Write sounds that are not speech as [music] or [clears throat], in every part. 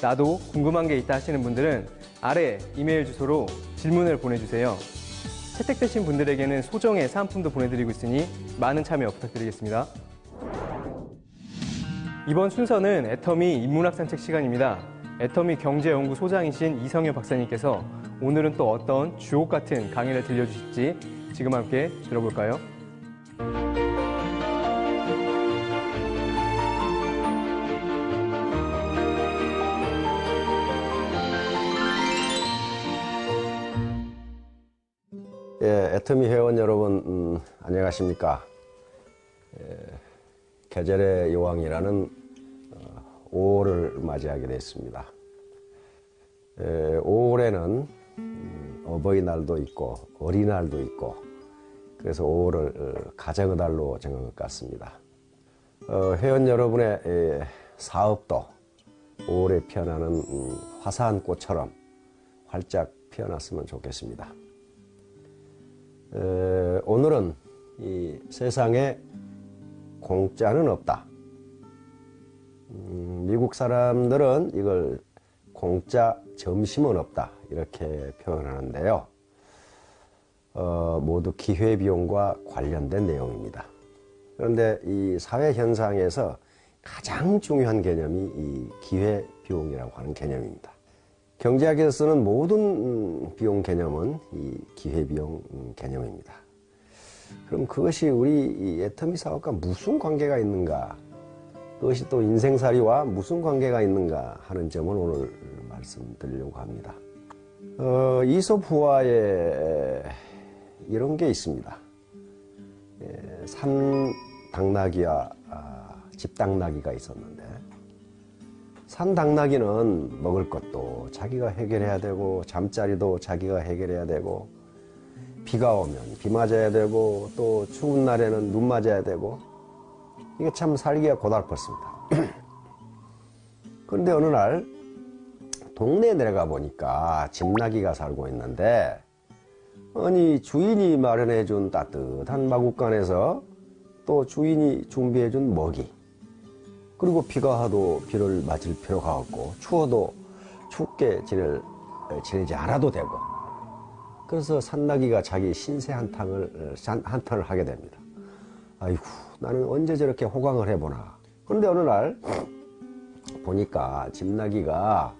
나도 궁금한 게 있다 하시는 분들은 아래 이메일 주소로 질문을 보내주세요. 채택되신 분들에게는 소정의 사은품도 보내드리고 있으니 많은 참여 부탁드리겠습니다. 이번 순서는 애터미 인문학 산책 시간입니다. 애터미 경제연구 소장이신 이성효 박사님께서 오늘은 또 어떤 주옥 같은 강의를 들려주실지 지금 함께 들어볼까요? 애터미 회원 여러분 음, 안녕하십니까? 예, 계절의 여왕이라는 어, 5월을 맞이하게 됐습니다. 예, 5월에는 음, 어버이날도 있고 어린날도 있고 그래서 5월을 어, 가정의 달로 정한 것 같습니다. 어, 회원 여러분의 예, 사업도 5월에 피어나는 음, 화사한 꽃처럼 활짝 피어났으면 좋겠습니다. 에, 오늘은 이 세상에 공짜는 없다. 음, 미국 사람들은 이걸 공짜 점심은 없다. 이렇게 표현하는데요. 어, 모두 기회비용과 관련된 내용입니다. 그런데 이 사회 현상에서 가장 중요한 개념이 이 기회비용이라고 하는 개념입니다. 경제학에서 쓰는 모든 음, 비용 개념은 이 기회비용 음, 개념입니다. 그럼 그것이 우리 이 애터미 사업과 무슨 관계가 있는가? 그것이 또 인생살이와 무슨 관계가 있는가 하는 점을 오늘 말씀드리려고 합니다. 어, 이솝부화에 이런 게 있습니다. 예, 산 당나귀와 아, 집 당나귀가 있었는데 산 당나귀는 먹을 것도 자기가 해결해야 되고 잠자리도 자기가 해결해야 되고 비가 오면 비 맞아야 되고 또 추운 날에는 눈 맞아야 되고 이게 참 살기가 고달팠습니다. [clears throat] 그런데 어느 날 동네에 내려가 보니까 집나귀가 살고 있는데 아니 주인이 마련해 준 따뜻한 마구간에서 또 주인이 준비해 준 먹이 그리고 비가 와도 비를 맞을 필요가 없고 추워도 춥게 지낼, 지내지 않아도 되고 그래서 산나기가 자기 신세 한탕을 한탄을 하게 됩니다. 아이고 나는 언제 저렇게 호강을 해보나. 그런데 어느 날 보니까 집나기가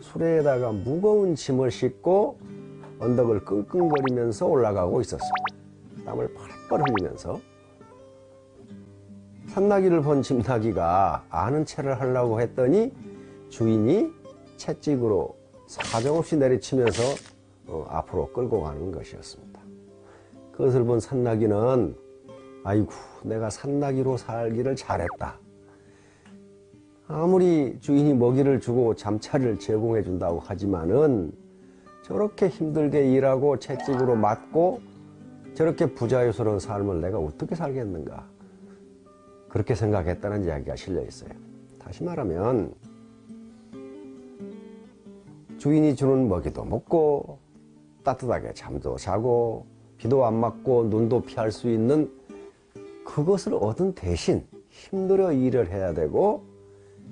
수레에다가 무거운 짐을 싣고 언덕을 끙끙거리면서 올라가고 있었습니다. 땀을 펄펄 흘리면서 산나기를 본 집나기가 아는 체를 하려고 했더니 주인이 채찍으로 사정없이 내리치면서 어, 앞으로 끌고 가는 것이었습니다. 그것을 본 산나기는 아이고 내가 산나기로 살기를 잘했다. 아무리 주인이 먹이를 주고 잠자리를 제공해 준다고 하지만은 저렇게 힘들게 일하고 채찍으로 맞고 저렇게 부자유스러운 삶을 내가 어떻게 살겠는가. 그렇게 생각했다는 이야기가 실려 있어요. 다시 말하면 주인이 주는 먹이도 먹고 따뜻하게 잠도 자고 비도 안 맞고 눈도 피할 수 있는 그것을 얻은 대신 힘들어 일을 해야 되고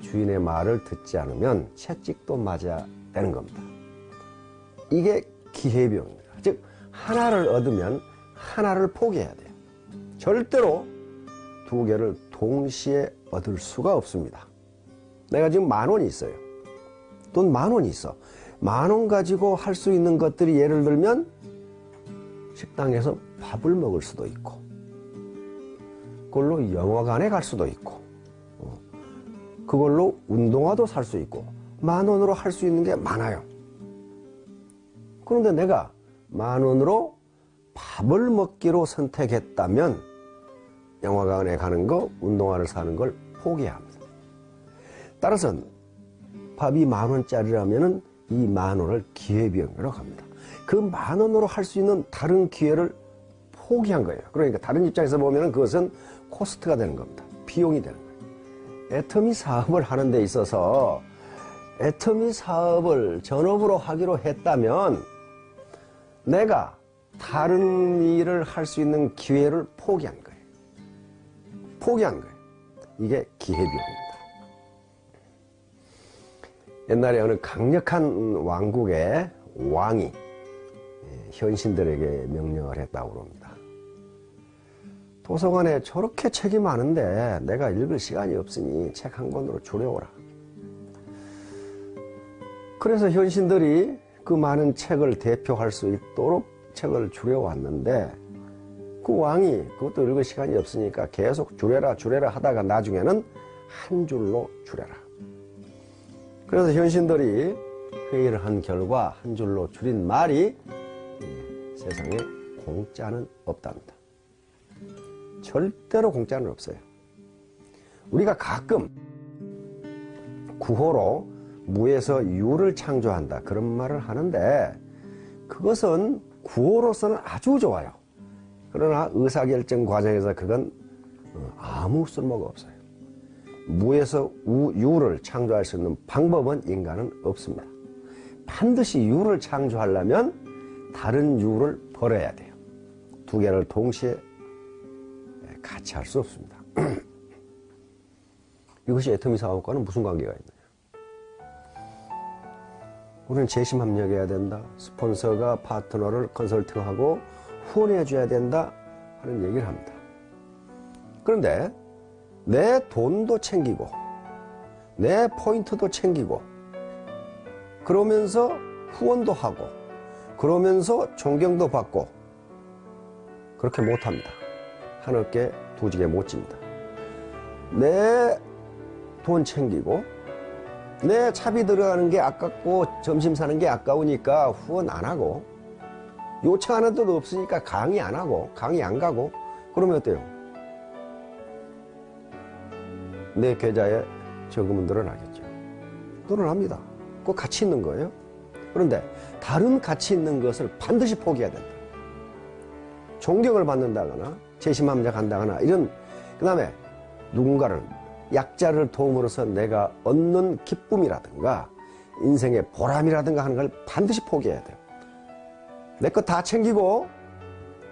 주인의 말을 듣지 않으면 채찍도 맞아야 되는 겁니다. 이게 기회비용입니다. 즉 하나를 얻으면 하나를 포기해야 돼요. 절대로 두 개를 동시에 얻을 수가 없습니다. 내가 지금 만 원이 있어요. 돈 만 원이 있어. 만 원 가지고 할 수 있는 것들이 예를 들면 식당에서 밥을 먹을 수도 있고, 그걸로 영화관에 갈 수도 있고, 어, 그걸로 운동화도 살 수 있고, 만 원으로 할 수 있는 게 많아요. 그런데 내가 만 원으로 밥을 먹기로 선택했다면 영화관에 가는 거, 운동화를 사는 걸 포기합니다. 따라서 밥이 만 원짜리라면 이만 원을 기회비용이라고 합니다. 그 만 원으로 할 수 있는 다른 기회를 포기한 거예요. 그러니까 다른 입장에서 보면 그것은 코스트가 되는 겁니다. 비용이 되는 거예요. 애터미 사업을 하는 데 있어서 애터미 사업을 전업으로 하기로 했다면 내가 다른 일을 할 수 있는 기회를 포기한 거예요. 포기한 거예요. 이게 기회비용입니다. 옛날에 어느 강력한 왕국의 왕이 예, 현신들에게 명령을 했다고 그럽니다. 도서관에 저렇게 책이 많은데 내가 읽을 시간이 없으니 책 한 권으로 줄여오라. 그래서 현신들이 그 많은 책을 대표할 수 있도록 책을 줄여왔는데 그 왕이 그것도 읽을 시간이 없으니까 계속 줄여라 줄여라 하다가 나중에는 한 줄로 줄여라. 그래서 현신들이 회의를 한 결과 한 줄로 줄인 말이 세상에 공짜는 없답니다. 절대로 공짜는 없어요. 우리가 가끔 구호로 무에서 유를 창조한다 그런 말을 하는데 그것은 구호로서는 아주 좋아요. 그러나 의사결정 과정에서 그건 어, 아무 쓸모가 없어요. 무에서 우, 유를 창조할 수 있는 방법은 인간은 없습니다. 반드시 유를 창조하려면 다른 유를 버려야 돼요. 두 개를 동시에 같이 할 수 없습니다. [clears throat] 이것이 애터미 사업과는 무슨 관계가 있느냐? 우리는 재심 합력해야 된다. 스폰서가 파트너를 컨설팅하고 후원해 줘야 된다. 하는 얘기를 합니다. 그런데 내 돈도 챙기고 내 포인트도 챙기고 그러면서 후원도 하고 그러면서 존경도 받고 그렇게 못합니다. 하늘께 두지게 못 집니다. 내 돈 챙기고 내 차비 들어가는 게 아깝고 점심 사는 게 아까우니까 후원 안 하고 요청하는 데도 없으니까 강의 안 하고 강의 안 가고 그러면 어때요? 내 계좌에 저금은 늘어나겠죠. 늘어납니다. 그 가치 있는 거예요. 그런데 다른 가치 있는 것을 반드시 포기해야 된다. 존경을 받는다거나 재심함작한다거나 이런 그 다음에 누군가를 약자를 도움으로써 내가 얻는 기쁨이라든가 인생의 보람이라든가 하는 걸 반드시 포기해야 돼요. 내거다 챙기고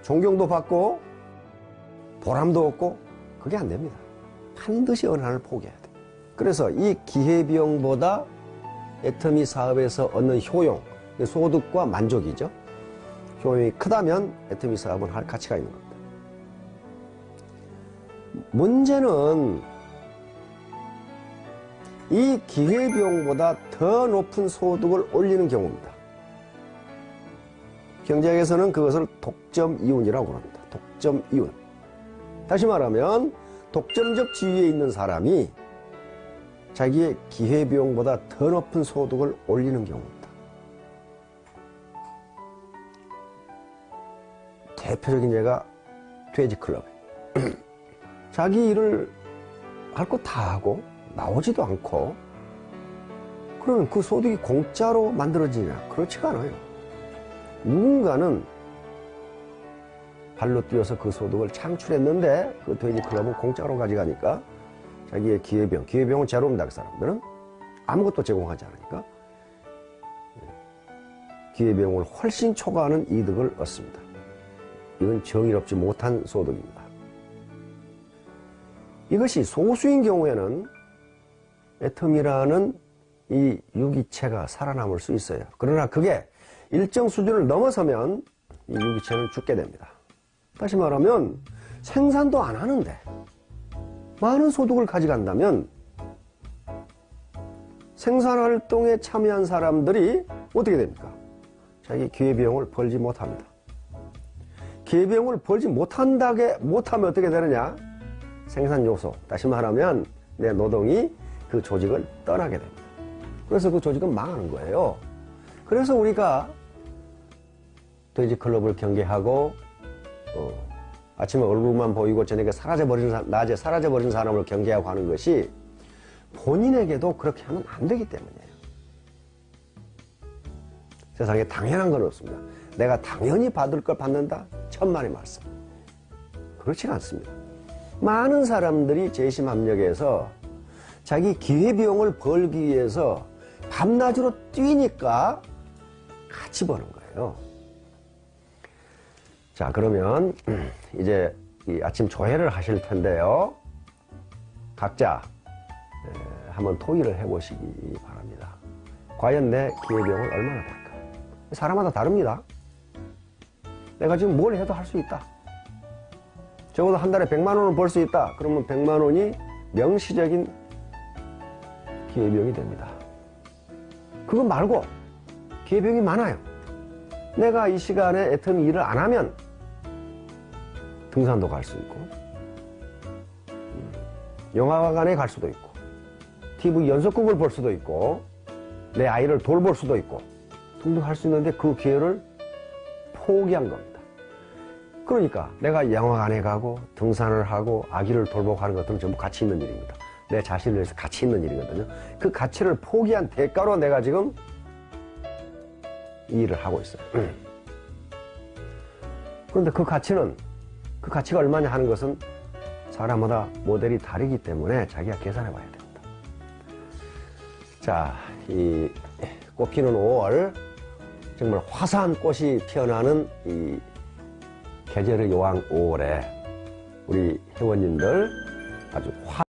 존경도 받고 보람도 얻고 그게 안 됩니다. 반드시 어느 하나를 포기해야 돼요. 그래서 이 기회비용보다 애터미 사업에서 얻는 효용, 소득과 만족이죠. 효용이 크다면 애터미 사업은 할 가치가 있는 겁니다. 문제는 이 기회비용보다 더 높은 소득을 올리는 경우입니다. 경제학에서는 그것을 독점 이윤이라고 합니다. 독점 이윤. 다시 말하면 독점적 지위에 있는 사람이 자기의 기회비용보다 더 높은 소득을 올리는 경우입니다. 대표적인 예가 돼지클럽. [clears throat] 자기 일을 할 거 다 하고 나오지도 않고 그러면 그 소득이 공짜로 만들어지냐? 그렇지가 않아요. 누군가는 발로 뛰어서 그 소득을 창출했는데 그 돼지 클럽은 공짜로 가져가니까 자기의 기회비용, 기회비용은 제로입니다. 그 사람들은 아무것도 제공하지 않으니까 기회비용을 훨씬 초과하는 이득을 얻습니다. 이건 정의롭지 못한 소득입니다. 이것이 소수인 경우에는 애텀이라는 이 유기체가 살아남을 수 있어요. 그러나 그게 일정 수준을 넘어서면 이 유기체는 죽게 됩니다. 다시 말하면 생산도 안 하는데 많은 소득을 가져간다면 생산활동에 참여한 사람들이 어떻게 됩니까? 자기 기회비용을 벌지 못합니다. 기회비용을 벌지 못한다게 못하면 어떻게 되느냐? 생산 요소, 다시 말하면 내 노동이 그 조직을 떠나게 됩니다. 그래서 그 조직은 망하는 거예요. 그래서 우리가 돼지 클럽을 경계하고 어, 아침에 얼굴만 보이고 저녁에 사라져버리는 사, 낮에 사라져버리는 사람을 경계하고 하는 것이 본인에게도 그렇게 하면 안 되기 때문이에요. 세상에 당연한 건 없습니다. 내가 당연히 받을 걸 받는다? 천만의 말씀. 그렇지가 않습니다. 많은 사람들이 재심합력에서 자기 기회비용을 벌기 위해서 밤낮으로 뛰니까 같이 버는 거예요. 자, 그러면 이제 이 아침 조회를 하실 텐데요. 각자 한번 토의를 해보시기 바랍니다. 과연 내 기회비용은 얼마나 될까? 사람마다 다릅니다. 내가 지금 뭘 해도 할 수 있다. 적어도 한 달에 100만 원을 벌 수 있다. 그러면 100만 원이 명시적인 기회비용이 됩니다. 그거 말고 기회비용이 많아요. 내가 이 시간에 애터미 일을 안 하면 등산도 갈 수 있고 음, 영화관에 갈 수도 있고 TV 연속극을 볼 수도 있고 내 아이를 돌볼 수도 있고 등등 할 수 있는데 그 기회를 포기한 겁니다. 그러니까 내가 영화관에 가고 등산을 하고 아기를 돌보고 하는 것들은 전부 가치 있는 일입니다. 내 자신을 위해서 가치 있는 일이거든요. 그 가치를 포기한 대가로 내가 지금 이 일을 하고 있어요. [clears throat] 그런데 그 가치는 그 가치가 얼마냐 하는 것은 사람마다 모델이 다르기 때문에 자기가 계산해 봐야 됩니다. 자, 이 꽃피는 5월 정말 화사한 꽃이 피어나는 이 계절의 요왕 5월에 우리 회원님들 아주 화